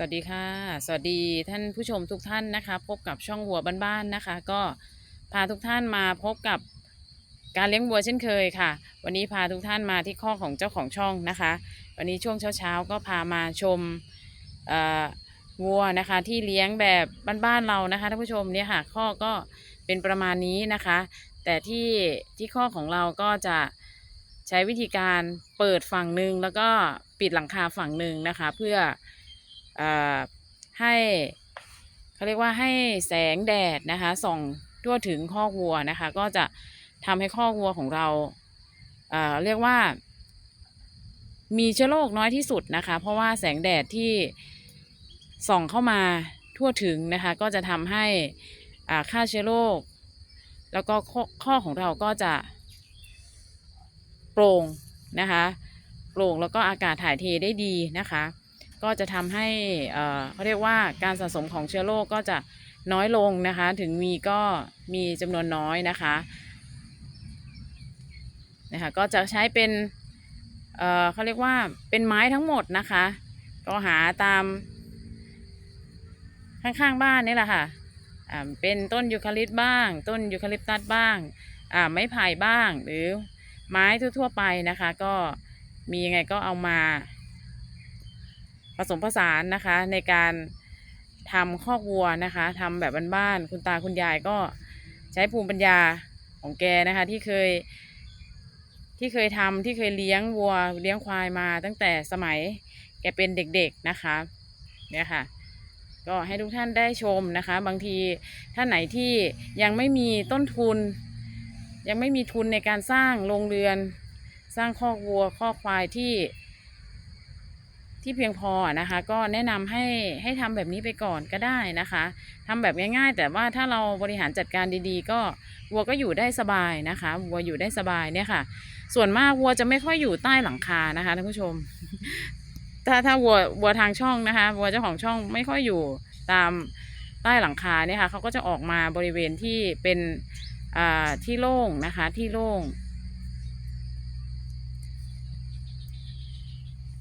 วัสดีค่ะ สวัสดีท่านผู้ชมทุกท่านนะคะ พบกับช่องวัวบ้านๆนะคะ ก็พาทุกท่านมาพบกับการเลี้ยงวัวเช่นเคยค่ะ วันนี้พาทุกท่านมาที่ข้อของเจ้าของช่องนะคะ วันนี้ช่วงเช้าๆก็พามาชมวัวนะคะ ที่เลี้ยงแบบบ้านๆเรานะคะท่านผู้ชมเนี่ยค่ะข้อก็เป็นประมาณนี้นะคะ แต่ที่ที่ข้อของเราก็จะใช้วิธีการเปิดฝั่งหนึ่งแล้วก็ปิดหลังคาฝั่งหนึ่งนะคะ เพื่อ ให้เขาเรียกว่าให้แสงแดดนะคะส่องทั่วถึงคอกวัวนะคะ ก็จะทำให้คอกวัวของเราเเรียกว่า มีเชื้อโรคน้อยที่สุดนะคะ เพราะว่าแสงแดดที่ส่องเข้ามาทั่วถึงนะคะ ก็จะทำให้อ่าฆ่าเชื้อโรคแล้วก็ข้อข้อของเราก็จะ โปร่งนะคะ โปร่งแล้วก็อากาศถ่ายเทได้ดีนะคะ ก็จะทำให้เขาเรียกว่าการสะสมของเชื้อโรคก็จะน้อยลงนะคะ ถึงมีก็มีจำนวนน้อยนะคะนะคะก็จะใช้เป็นเขาเรียกว่าเป็นไม้ทั้งหมดนะคะ ก็หาตามข้างๆบ้านนี่แหละค่ะอ่าเป็นต้นยูคาลิปต์บ้าง ต้นยูคาลิปตัสบ้างไม้ไผ่บ้างหรือไม้ทั่วๆไปนะคะ ก็มียังไงก็เอามา สมผสานนะคะในการทำคอกวัวนะคะทำแบบบ้านๆคุณตาคุณยายก็ใช้ภูมิปัญญาของแกนะคะที่เคยที่เคยทำที่เคยเลี้ยงวัวเลี้ยงควายมาตั้งแต่สมัยแกเป็นเด็กๆนะคะเนี่ยค่ะก็ให้ทุกท่านได้ชมนะคะ บางทีท่านไหนที่ยังไม่มีต้นทุน ยังไม่มีทุนในการสร้างโรงเรือน สร้างคอกวัวคอกควายที่ ที่เพียงพอนะคะ ก็แนะนำให้ให้ทำแบบนี้ไปก่อนก็ได้นะคะทำแบบง่ายๆ แต่ว่าถ้าเราบริหารจัดการดีๆ ก็วัวก็อยู่ได้สบายนะคะวัวอยู่ได้สบายเนี่ยค่ะ ส่วนมากวัวจะไม่ค่อยอยู่ใต้หลังคานะคะท่านผู้ชม ถ้าถ้าวัววัวทางช่องนะคะวัวเจ้าของช่องไม่ค่อยอยู่ตามใต้หลังคาเนี่ยค่ะเขาก็จะออกมาบริเวณที่เป็นอ่าที่โล่งนะคะที่โล่ง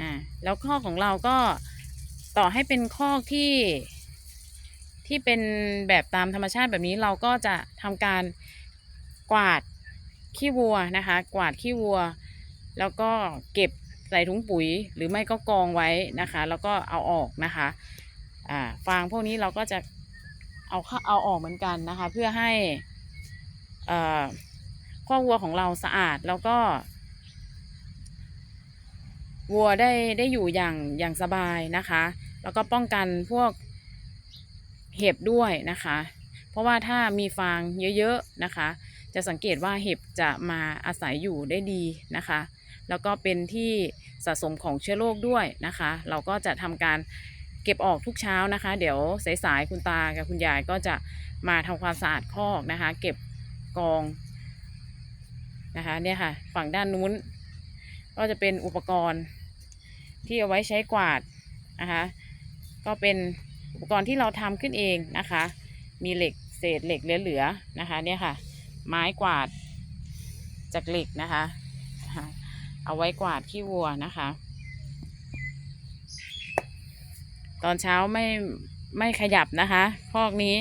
อ่า แล้วข้อของเราก็ต่อให้เป็นข้อที่ที่เป็นแบบตามธรรมชาติแบบนี้เราก็จะทำการกวาดขี้วัวนะคะ กวาดขี้วัว แล้วก็เก็บใส่ถุงปุ๋ย หรือไม่ก็กองไว้นะคะ แล้วก็เอาออกนะคะอ่าฟางพวกนี้เราก็จะเอาเข้าเอาออกเหมือนกันนะคะ เพื่อให้อ่อข้อวัวของเราสะอาดแล้วก็ วัวได้ได้อยู่อย่างอย่างสบายนะคะ แล้วก็ป้องกันพวกเห็บด้วยนะคะ เพราะว่าถ้ามีฟางเยอะๆนะคะ จะสังเกตว่าเห็บจะมาอาศัยอยู่ได้ดีนะคะ แล้วก็เป็นที่สะสมของเชื้อโรคด้วยนะคะ เราก็จะทำการเก็บออกทุกเช้านะคะ เดี๋ยวสายๆคุณตากับคุณยายก็จะมาทำความสะอาดคอกนะคะ เก็บกองนะคะเนี่ยค่ะ ฝั่งด้านนู้น ก็จะเป็นอุปกรณ์ที่เอาไว้ใช้กวาดนะคะ ก็เป็นอุปกรณ์ที่เราทำขึ้นเองนะคะ มีเหล็กเศษเหล็กเหลือๆนะคะเนี่ยค่ะ ไม้กวาดจากเหล็กนะคะ เอาไว้กวาดขี้วัวนะคะ ตอนเช้าไม่ไม่ขยับนะคะ พอกนี้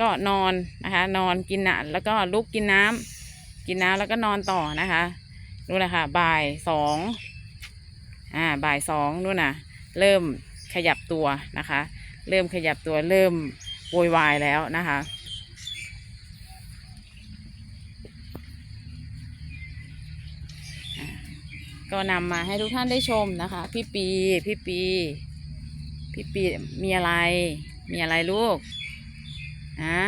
ก็นอนนะคะ นอนกินน่ะแล้วก็ลุกกินน้ำกินน้ำแล้วก็นอนต่อนะคะ นู่นแหละค่ะบ่ายสองอ่าบ่ายสองนู่นน่ะเริ่มขยับตัวนะคะ เริ่มขยับตัวเริ่มโวยวายแล้วนะคะก็นำมาให้ทุกท่านได้ชมนะคะ พี่ปีพี่ปี พี่ปีมีอะไร มีอะไรลูกอะ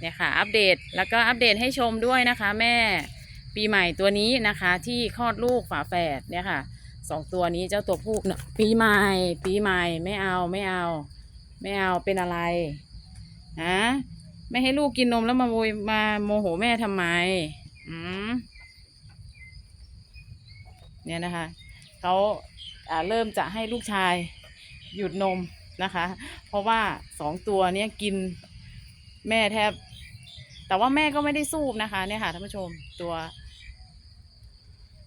เนี่ยค่ะ อัปเดตแล้วก็อัปเดตให้ชมด้วยนะคะ แม่ปีใหม่ตัวนี้นะคะ ที่คลอดลูกฝาแฝดเนี่ยค่ะสองตัวนี้เจ้าตัวผู้ปีใหม่ ปีใหม่ไม่เอาไม่เอา ไม่เอาเป็นอะไรฮะไม่ให้ลูกกินนมแล้วมาโวยมาโมโหแม่ทำไมอืมเนี่ยนะคะเขาอ่าเริ่มจะให้ลูกชายหยุดนมนะคะ เพราะว่าสองตัวเนี้ยกินแม่แทบ แต่ว่าแม่ก็ไม่ได้สู้นะคะเนี่ยค่ะท่านผู้ชมตัว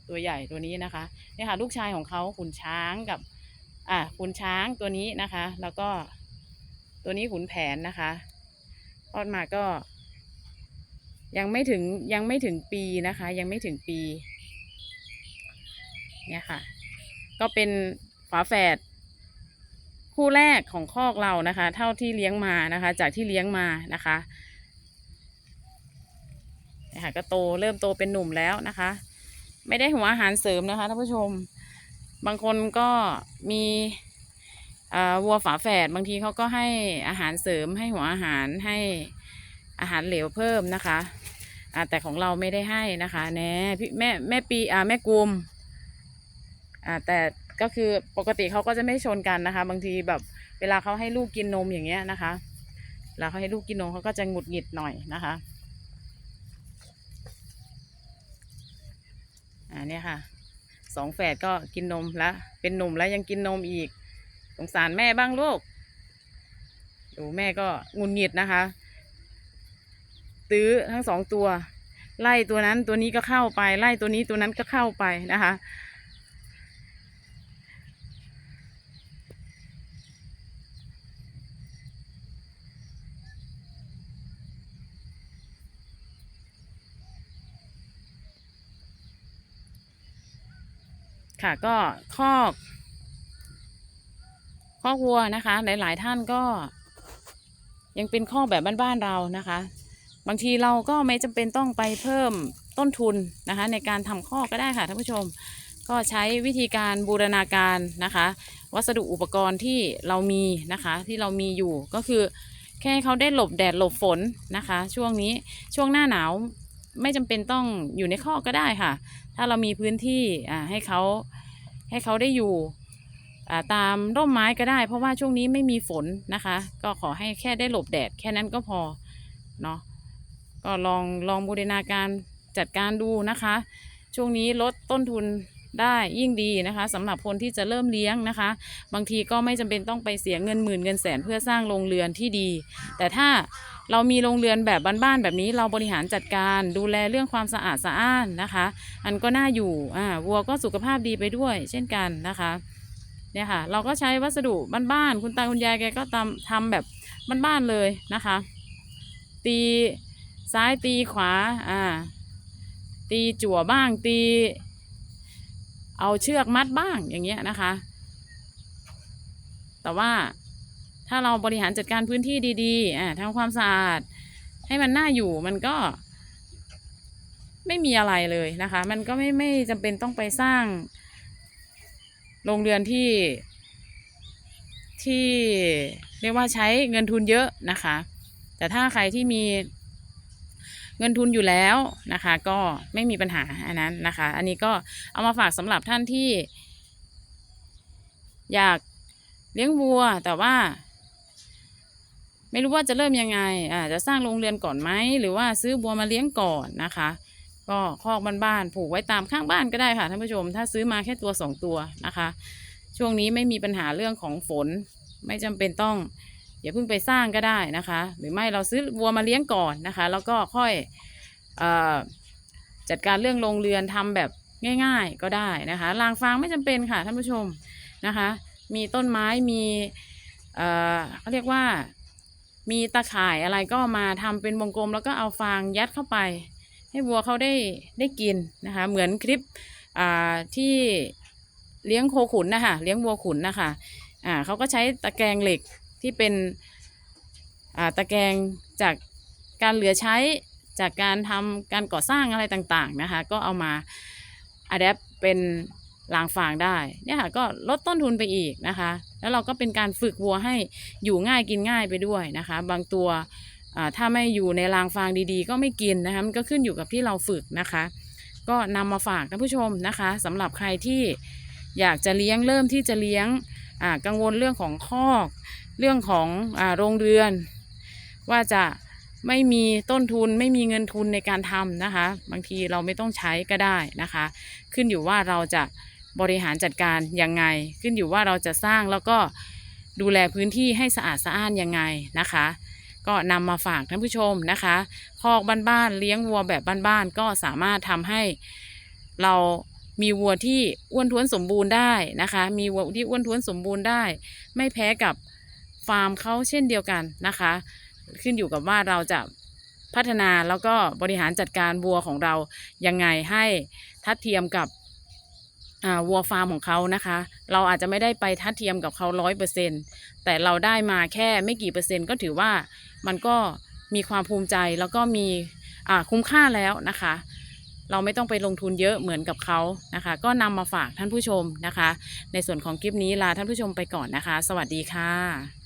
ตัวใหญ่ตัวนี้นะคะเนี่ยค่ะ ลูกชายของเขาขุนช้างกับ อะขุนช้างตัวนี้นะคะ แล้วก็ตัวนี้ขุนแผนนะคะคลอดมาก็ ยังไม่ถึงยังไม่ถึงปีนะคะ ยังไม่ถึงปี เนี่ยค่ะ ก็เป็นฝาแฝดคู่แรกของคอกเรานะคะ เท่าที่เลี้ยงมานะคะ จากที่เลี้ยงมานะคะ ค่ะก็โตเริ่มโตเป็นหนุ่มแล้วนะคะ ไม่ได้หัวอาหารเสริมนะคะท่านผู้ชม บางคนก็มีวัวฝาแฝดบางทีเขาก็ให้อาหารเสริมให้หัวอาหารให้อาหารเหลวเพิ่มนะคะแต่ของเราไม่ได้ให้นะคะแน่พี่แม่แม่ปีอ่าแม่กุมอ่าแต่ก็คือปกติเขาก็จะไม่ชนกันนะคะ บางทีแบบเวลาเขาให้ลูกกินนมอย่างเงี้ยนะคะเวลาเขาให้ลูกกินนมเขาก็จะหงุดหงิดหน่อยนะคะ อันนี้ค่ะสองแฝดก็กินนมแล้วเป็นหนุ่มแล้วยังกินนมอีก สงสารแม่บ้างลูกดูแม่ก็งุนหงิดนะคะ ตื้อทั้งสองตัว ไล่ตัวนั้นตัวนี้ก็เข้าไป ไล่ตัวนี้ตัวนั้นก็เข้าไปนะคะ ค่ะก็คอกคอกวัวนะคะ หลาย ๆ ท่านก็ ยังเป็นคอกแบบบ้าน ๆ เรานะคะ บางทีเราก็ไม่จำเป็นต้องไปเพิ่มต้นทุนนะคะ ในการทำคอกก็ได้ค่ะท่านผู้ชม ก็ใช้วิธีการบูรณาการนะคะ วัสดุอุปกรณ์ที่เรามีนะคะ ที่เรามีอยู่ก็คือแค่เขาได้หลบแดดหลบฝนนะคะ ช่วงนี้ช่วงหน้าหนาว ไม่จำเป็นต้องอยู่ในข้อกก็ได้ค่ะ ถ้าเรามีพื้นที่อ่าให้เขาให้เขาได้อยู่อ่าตามร่มไม้ก็ได้ เพราะว่าช่วงนี้ไม่มีฝนนะคะ ก็ขอให้แค่ได้หลบแดดแค่นั้นก็พอเนาะก็ลองลองบูรณาการจัดการดูนะคะ ช่วงนี้ลดต้นทุน ได้ยิ่งดีนะคะสำหรับคนที่จะเริ่มเลี้ยงนะคะ บางทีก็ไม่จำเป็นต้องไปเสียเงินหมื่นเงินแสนเพื่อสร้างโรงเรือนที่ดี แต่ถ้าเรามีโรงเรือนแบบบ้านๆแบบนี้เราบริหารจัดการดูแลเรื่องความสะอาดสะอ้านนะคะ อันก็น่าอยู่อ่าวัวก็สุขภาพดีไปด้วย เช่นกันนะคะเนี่ยค่ะ เราก็ใช้วัสดุบ้านๆคุณตาคุณยายแกก็ทำทำแบบบ้านๆเลยนะคะ ตีซ้ายตีขวาอ่าตีจั่วบ้างตี เอาเชือกมัดบ้างอย่างเงี้ยนะคะ แต่ว่าถ้าเราบริหารจัดการพื้นที่ดีๆอ่าทำความสะอาด ให้มันน่าอยู่มันก็ ไม่มีอะไรเลยนะคะ มันก็ไม่ไม่จำเป็นต้องไปสร้างโรงเรือนที่ ที่เรียกว่าใช้เงินทุนเยอะนะคะ แต่ถ้าใครที่มี เงินทุนอยู่แล้วนะคะ ก็ไม่มีปัญหาอันนั้นนะคะ อันนี้ก็เอามาฝากสำหรับท่านที่ อยากเลี้ยงวัว แต่ว่า ไม่รู้ว่าจะเริ่มยังไงอ่าจะสร้างโรงเรือนก่อนไหมหรือว่าซื้อวัวมาเลี้ยงก่อนนะคะ ก็คอกบ้านๆผูกไว้ตามข้างบ้านก็ได้ค่ะท่านผู้ชม ถ้าซื้อมาแค่ตัวสองตัวนะคะ ช่วงนี้ไม่มีปัญหาเรื่องของฝน ไม่จำเป็นต้อง อย่าเพิ่งไปสร้างก็ได้นะคะ หรือไม่เราซื้อวัวมาเลี้ยงก่อนนะคะ แล้วก็ค่อยอจัดการเรื่องโรงเรือนทำแบบง่าย ๆก็ได้นะคะรางฟางไม่จำเป็นค่ะท่านผู้ชมนะคะ มีต้นไม้มีเขาเรียกว่ามีตะข่ายอะไรก็มาทำเป็นวงกลม แล้วก็เอาฟางยัดเข้าไป ให้วัวเขาได้ได้กินนะคะ เหมือนคลิปที่เลี้ยงโคขุนนะคะเลี้ยงวัวขุนนะคะอ่าเขาก็ใช้ตะแกรงเหล็ก ที่เป็นตะแกรงจากการเหลือใช้จากการทำการก่อสร้างอะไรต่างๆนะคะ ก็เอามาอัดแอปเป็นรางฟางได้เนี่ยค่ะก็ลดต้นทุนไปอีกนะคะ แล้วเราก็เป็นการฝึกวัวให้อยู่ง่ายกินง่ายไปด้วยนะคะ บางตัวถ้าไม่อยู่ในรางฟางดีๆ ก็ไม่กินนะคะมันก็ขึ้นอยู่กับที่เราฝึกนะคะ ก็นำมาฝากท่านผู้ชมนะคะสำหรับใครที่อยากจะเลี้ยงเริ่มที่จะเลี้ยงกังวลเรื่องของคอก เรื่องของอโรงเรือน ว่าจะไม่มีต้นทุนไม่มีเงินทุนในการทำนะคะ บางทีเราไม่ต้องใช้ก็ได้นะคะ ขึ้นอยู่ว่าเราจะบริหารจัดการยังไง ขึ้นอยู่ว่าเราจะสร้างแล้วก็ดูแลพื้นที่ให้สะอาดสะอ้านยังไงนะคะ ก็นำมาฝากท่านผู้ชมนะคะคอกบ้านๆเลี้ยงวัวแบบบ้านๆก็สามารถทำให้เรามีวัวที่อ้วนท้วนสมบูรณ์ได้นะคะ มีวัวที่อ้วนท้วนสมบูรณ์ได้ ไม่แพ้กับ ฟาร์มเขาเช่นเดียวกันนะคะ ขึ้นอยู่กับว่าเราจะพัฒนาแล้วก็บริหารจัดการวัวของเรายังไงให้ทัดเทียมกับวัวฟาร์มของเขานะคะ เราอาจจะไม่ได้ไปทัดเทียมกับเขาร้อยเปอร์เซ็นแต่เราได้มาแค่ไม่กี่เปอร์เซ็นต์ก็ถือว่ามันก็มีความภูมิใจแล้วก็มีคุ้มค่าแล้วนะคะ เราไม่ต้องไปลงทุนเยอะเหมือนกับเขานะคะ ก็นำมาฝากท่านผู้ชมนะคะ ในส่วนของคลิปนี้ลาท่านผู้ชมไปก่อนนะคะ สวัสดีค่ะ